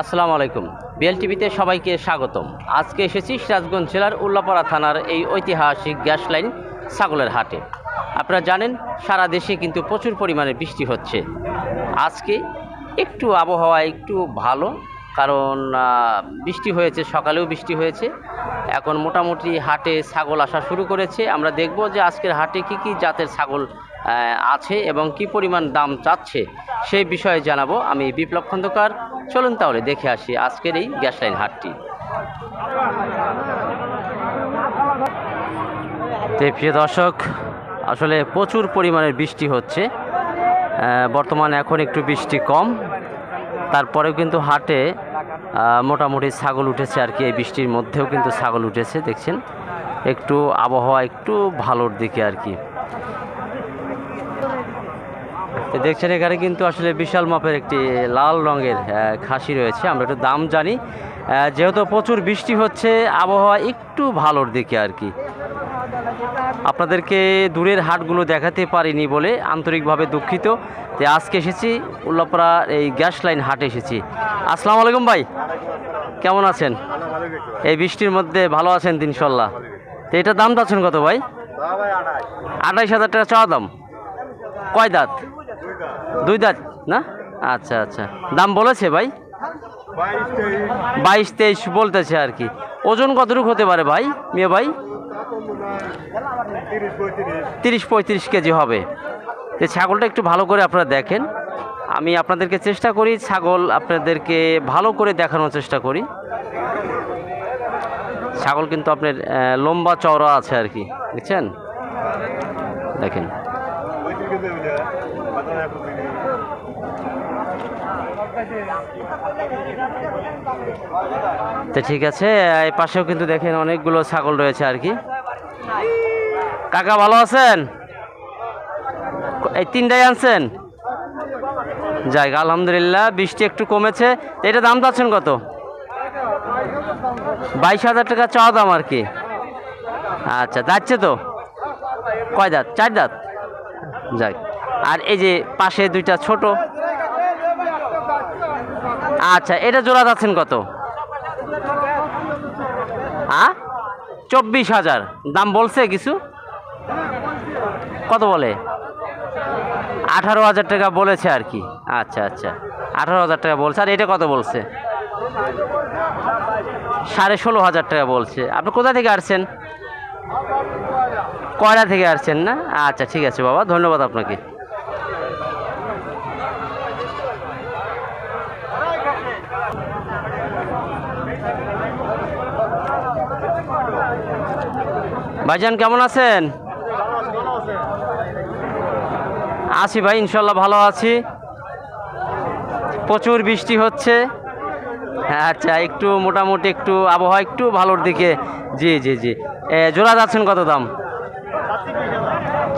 আসসালামু আলাইকুম। বিএল টিভিতে সবাইকে স্বাগতম। আজকে এসেছি সিরাজগঞ্জ জেলার উল্লাপাড়া থানার এই ঐতিহাসিক গ্যাস লাইন ছাগলের হাটে। আপনারা জানেন, সারা দেশে কিন্তু প্রচুর পরিমাণে বৃষ্টি হচ্ছে। আজকে একটু আবহাওয়া একটু ভালো, কারণ বৃষ্টি হয়েছে, সকালেও বৃষ্টি হয়েছে। এখন মোটামুটি হাটে ছাগল আসা শুরু করেছে। আমরা দেখব যে আজকের হাটে কি কি জাতের ছাগল আছে এবং কি পরিমাণ দাম চাচ্ছে, সেই বিষয়ে জানাব। আমি বিপ্লব খন্দকার চলুন তাহলে দেখে আসি আজকের এই গ্যাস লাইন হাটটি প্রিয় দর্শক, আসলে প্রচুর পরিমাণের বৃষ্টি হচ্ছে। বর্তমানে এখন একটু বৃষ্টি কম। তারপরেও কিন্তু হাটে মোটামুটি ছাগল উঠেছে আর কি। এই বৃষ্টির মধ্যেও কিন্তু ছাগল উঠেছে, দেখছেন? একটু আবহাওয়া একটু ভালোর দিকে আর কি তো দেখছেন এখানে কিন্তু আসলে বিশাল মাপের একটি লাল রঙের খাসি রয়েছে। আমরা একটু দাম জানি। যেহেতু প্রচুর বৃষ্টি হচ্ছে আবহাওয়া একটু ভালোর দিকে আর কি। আপনাদেরকে দূরের হাটগুলো দেখাতে পারিনি বলে আন্তরিকভাবে দুঃখিত। যে আজকে এসেছি উল্লাপাড়া এই গ্যাস লাইন হাটে এসেছি। আসসালামু আলাইকুম ভাই কেমন আছেন? এই বৃষ্টির মধ্যে ভালো আছেন ইনশাল্লাহ। তো এটার দাম চাচ্ছেন কত ভাই? আঠাইশ হাজার টাকা চাওয়া দাম। কয় দাঁত? দুই দাঁত, না? আচ্ছা আচ্ছা। দাম বলেছে ভাই? বাইশ তেইশ বলতেছে আর কি। ওজন কতটুকু হতে পারে ভাই, মেয়ে ভাই? তিরিশ পঁয়ত্রিশ কেজি হবে। যে ছাগলটা একটু ভালো করে আপনারা দেখেন। আমি আপনাদেরকে চেষ্টা করি ছাগল আপনাদেরকে ভালো করে দেখানোর চেষ্টা করি। ছাগল কিন্তু আপনার লম্বা চওড়া আছে আর কি বুঝছেন দেখেন। তো ঠিক আছে, এই পাশেও কিন্তু দেখেন অনেকগুলো ছাগল রয়েছে আর কি। কাকা, ভালো আছেন? এই তিনটাই আনছেন? যাই, আলহামদুলিল্লাহ, বৃষ্টি একটু কমেছে। এটা দাম চাচ্ছেন কত? বাইশ হাজার টাকা চাওয়া দাম আর কি। আচ্ছা যাচ্ছে তো। কয় দাঁত? চার দাঁত? যাই, আর এই যে পাশে দুইটা ছোট আচ্ছা এটা জোড়া যাচ্ছেন কত? আ? চব্বিশ হাজার। দাম বলছে কিছু? কত বলে? আঠারো হাজার টাকা বলেছে আর কি। আচ্ছা আচ্ছা। আঠারো হাজার টাকা বলছে। আর এটা কত বলছে? সাড়ে ষোলো হাজার টাকা বলছে। আপনি কোথা থেকে আসছেন? কয়লা থেকে আসছেন না? আচ্ছা ঠিক আছে বাবা। ধন্যবাদ আপনাকে। ভাইজান, কেমন আছেন? আছি ভাই, ইনশাল্লাহ ভালো আছি। প্রচুর বৃষ্টি হচ্ছে। আচ্ছা একটু মোটামুটি একটু আবহাওয়া একটু ভালোর দিকে। জি জি জি। জোড়া যাচ্ছেন কত দাম?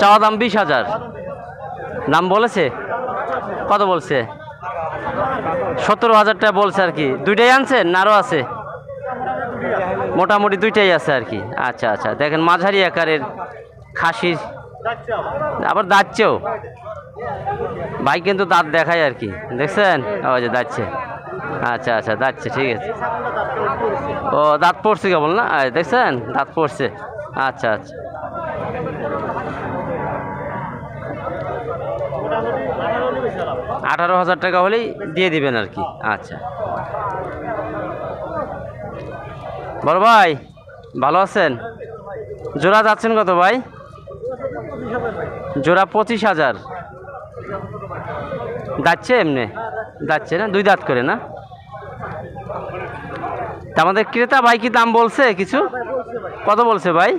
চাওয়া দাম বিশ হাজার। দাম বলেছে? কত বলছে? সতেরো হাজার টাকা বলছে আর কি। দুইটাই আনছেন আরও আছে? মোটামুটি দুইটাই আছে আর কি। আচ্ছা আচ্ছা। দেখেন মাঝারি আকারের খাসির। আবার দাঁতছেও ভাই কিন্তু দাঁত দেখায় আর কি। দেখছেন? ওই যে দাঁতছে। আচ্ছা আচ্ছা দাঁতছে, ঠিক আছে। ও, দাঁত পড়ছে কেবল না? দেখছেন? দাঁত পড়ছে। আচ্ছা আচ্ছা। আঠারো হাজার টাকা হলেই দিয়ে দিবেন আর কি। আচ্ছা। বড় ভাই, ভালো আছেন? জোড়া যাচ্ছেন কত ভাই? জোড়া পঁচিশ হাজার। যাচ্ছে এমনি? যাচ্ছে না? দুই দাঁত করে না? তা আমাদের ক্রেতা ভাই কি দাম বলছে কিছু? কত বলছে ভাই?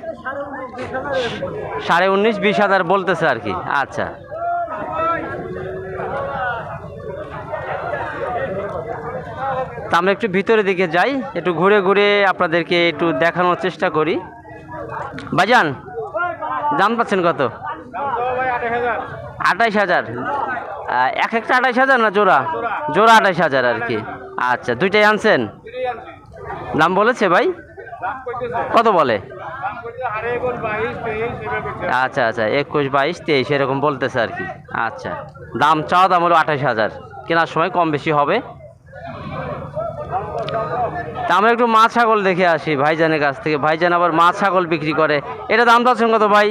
সাড়ে উনিশ, বিশ হাজার বলতেছে আর কি। আচ্ছা। তা আমরা একটু ভিতরে দিকে যাই, একটু ঘুরে ঘুরে আপনাদেরকে একটু দেখানোর চেষ্টা করি। ভাইজান, দাম পাচ্ছেন কত? আঠাইশ হাজার। এক একটা আঠাইশ হাজার না জোড়া? জোড়া আঠাইশ হাজার আর কি। আচ্ছা দুইটাই আনছেন? দাম বলেছে ভাই? কত বলে? আচ্ছা আচ্ছা একুশ, বাইশ, তেইশ, এরকম বলতেছে আর কি। আচ্ছা দাম, চাওয়া দাম হলো আঠাশ হাজার। কেনার সময় কম বেশি হবে। আমরা একটু মা ছাগল দেখে আসি, ভাইজানের কাছ থেকে। ভাইজান আবার মা ছাগল বিক্রি করে। এটা দাম চাচ্ছেন কত ভাই?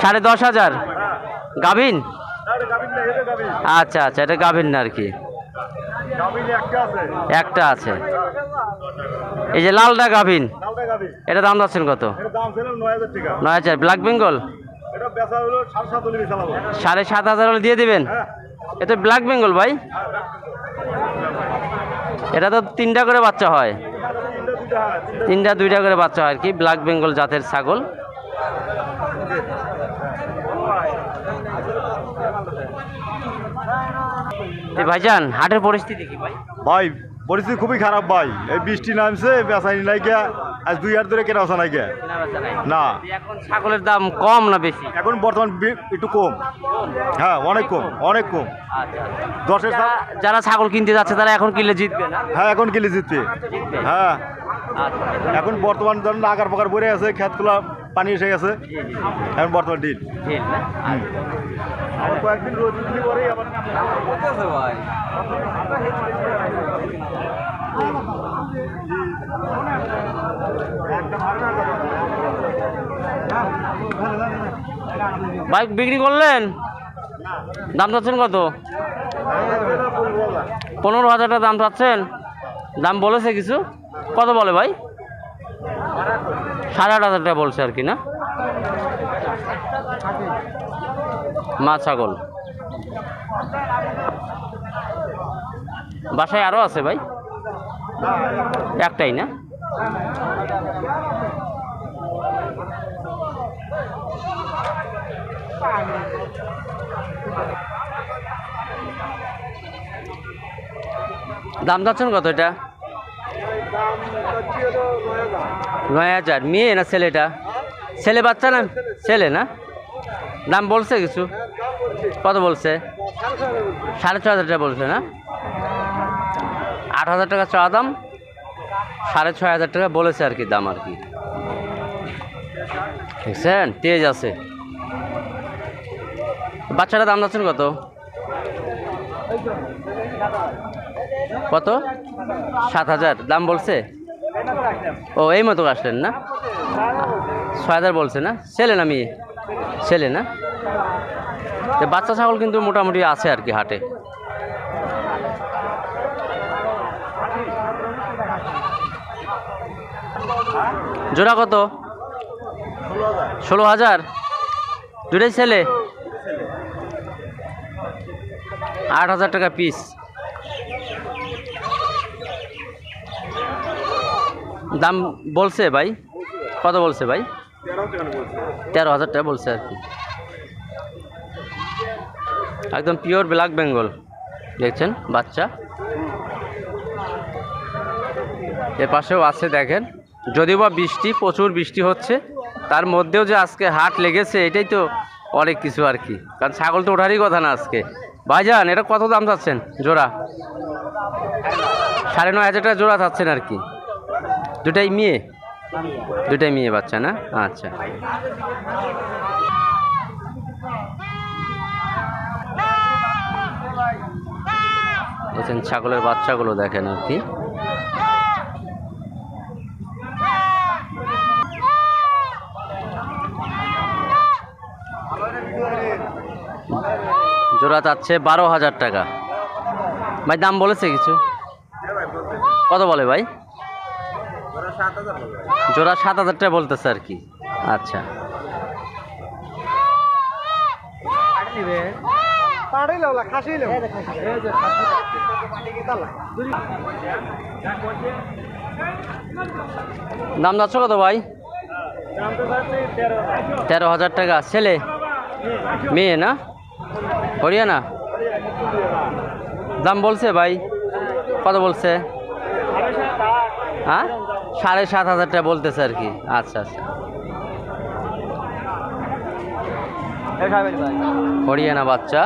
সাড়ে দশ হাজার। গাভিন? আচ্ছা আচ্ছা এটা গাভিন না আর কি। একটা আছে। এই যে লালটা গাভিন, এটা দাম যাচ্ছেন কত? নয় হাজার। Black Bengal? সাড়ে সাত হাজার হলে দিয়ে দেবেন? এটা ব্ল্যাক বেঙ্গল ভাই। এটা তো তিনটা করে বাচ্চা হয়। তিনটা, দুইটা করে বাচ্চা হয় আর কি ব্ল্যাক বেঙ্গল জাতের ছাগল। ভাইজান, হাটের পরিস্থিতি কি ভাই? ভাই, পরিস্থিতি খুবই খারাপ ভাই। এই বৃষ্টি নামছে বেসাইনি নাই গিয়া আজ দুই হাজার ধরে কেনা আসা নাই নাই? না। এখন ছাগলের দাম কম না বেশি? এখন বর্তমান একটু কম। হ্যাঁ অনেক কম অনেক কম। আচ্ছা দশের দাম যারা- ছাগল কিনতে যাচ্ছে তারা এখন কিনলে জিতবে হ্যাঁ এখন কিলে জিতবে। হ্যাঁ। আচ্ছা। এখন বর্তমান ধরুন আগার পাকার ভরে আছে খেতগুলা পানি এসে গেছে। এখন বর্তমান ডিল। কয়েকদিন রোদ উঠলে পরেই আবার বাইক বিক্রি করলেন? দাম চাচ্ছেন কত? পনেরো হাজার টাকা দাম চাচ্ছেন। দাম বলেছে কিছু? কত বলে ভাই? সাড়ে আট হাজার টাকা বলছে আর কি, না? মা ছাগল। বাসায় আরও আছে ভাই? একটাই না? দাম যাচ্ছেন কত এটা? নয় হাজার। মেয়ে না ছেলেটা ছেলে বাচ্চা না ছেলে না? দাম বলছে কিছু? কত বলছে? সাড়ে ছ হাজারটা বলছে না? আট হাজার টাকা চাওয়া দাম, সাড়ে ছয় হাজার টাকা বলেছে আর কি দাম আর কি। দেখছেন? তেজ আছে। বাচ্চাটা দাম যাচ্ছেন কত? কত? সাত হাজার। দাম বলছে? ও, এই মতো আসলেন না? ছয় হাজার বলছে না? ছেলে না মেয়ে? ছেলে না? বাচ্চা ছাগল কিন্তু মোটামুটি আছে আর কি হাটে। জোড়া কত? ষোলো হাজার। দুটাই ছেলে? আট হাজার টাকা পিস দাম বলছে ভাই? কত বলছে ভাই? তেরো হাজার টাকা বলছে আর কি। একদম পিওর ব্ল্যাক বেঙ্গল দেখছেন, বাচ্চা। এ পাশেও আছে, দেখেন। যদিও বা বৃষ্টি, প্রচুর বৃষ্টি হচ্ছে, তার মধ্যেও যে আজকে হাট লেগেছে, এটাই তো অনেক কিছু আর কি। কারণ ছাগল তো ওঠারই কথা না আজকে। ভাইজান, এটা কত দাম চাচ্ছেন জোড়া? সাড়ে নয় হাজার টাকা জোড়া চাচ্ছেন আর কি। দুটাই মেয়ে? দুটাই মেয়ে বাচ্চা না? আচ্ছা। ছাগলের বাচ্চাগুলো দেখেন আর কি। জোড়া চাচ্ছে বারো হাজার টাকা। ভাই, দাম বলেছে কিছু? কত বলে ভাই? জোড়া সাত হাজার টাকা বলতেছে আর কি। আচ্ছা। দাম যাচ্ছ কত ভাই? তেরো হাজার টাকা। ছেলে? মেয়ে না? হরিয়ানা? দাম বলছে ভাই। কত বলছে? হ্যাঁ? সাড়ে সাত হাজার টাকা বলতেছে আর কি। আচ্ছা আচ্ছা। হরিয়ানা বাচ্চা।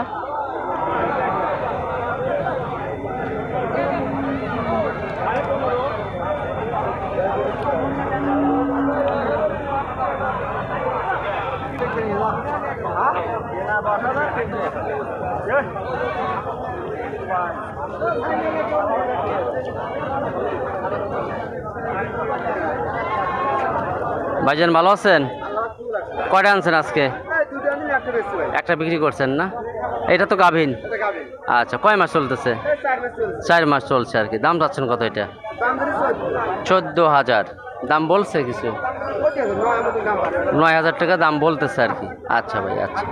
ভাইজান ভালো আছেন? কয়টা আনছেন আজকে? একটা বিক্রি করছেন না? এটা তো গাভিন। আচ্ছা কয় মাস চলতেছে? চার মাস চলছে আর কি। দাম যাচ্ছেন কত এটা? চোদ্দ হাজার। দাম বলছে কিছু? নয় হাজার টাকা দাম বলতেছে আর কি। আচ্ছা ভাই আচ্ছা।